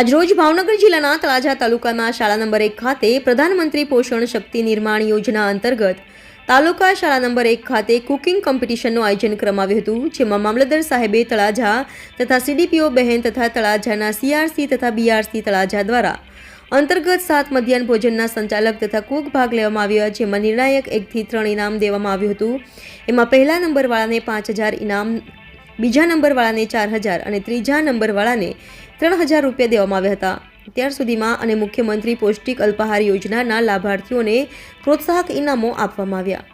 આજરોજ ભાવનગર જિલ્લાના તળાજા તાલુકાના શાળા નંબર એક ખાતે પ્રધાનમંત્રી પોષણ શક્તિ નિર્માણ યોજના અંતર્ગત તાલુકા શાળા નંબર એક ખાતે કુકિંગ કોમ્પિટિશનનું આયોજન કરવામાં આવ્યું હતું, જેમાં મામલતદાર સાહેબે તળાજા તથા સીડીપીઓ બહેન તથા તળાજાના સીઆરસી તથા બીઆરસી તળાજા દ્વારા અંતર્ગત સાત મધ્યાહન ભોજનના સંચાલક તથા કુક ભાગ લેવામાં આવ્યા, જેમાં નિર્ણાયક એકથી ત્રણ ઇનામ દેવામાં આવ્યું હતું. એમાં પહેલા નંબરવાળાને પાંચ હજાર ઇનામ બીજા નંબરવાળાને ચાર હજાર અને ત્રીજા નંબરવાળાને ત્રણ હજાર રૂપિયા દેવામાં આવ્યા હતા. ત્યાર સુધીમાં અને મુખ્યમંત્રી પૌષ્ટિક અલ્પાહાર યોજનાના લાભાર્થીઓને પ્રોત્સાહક ઇનામો આપવામાં આવ્યા.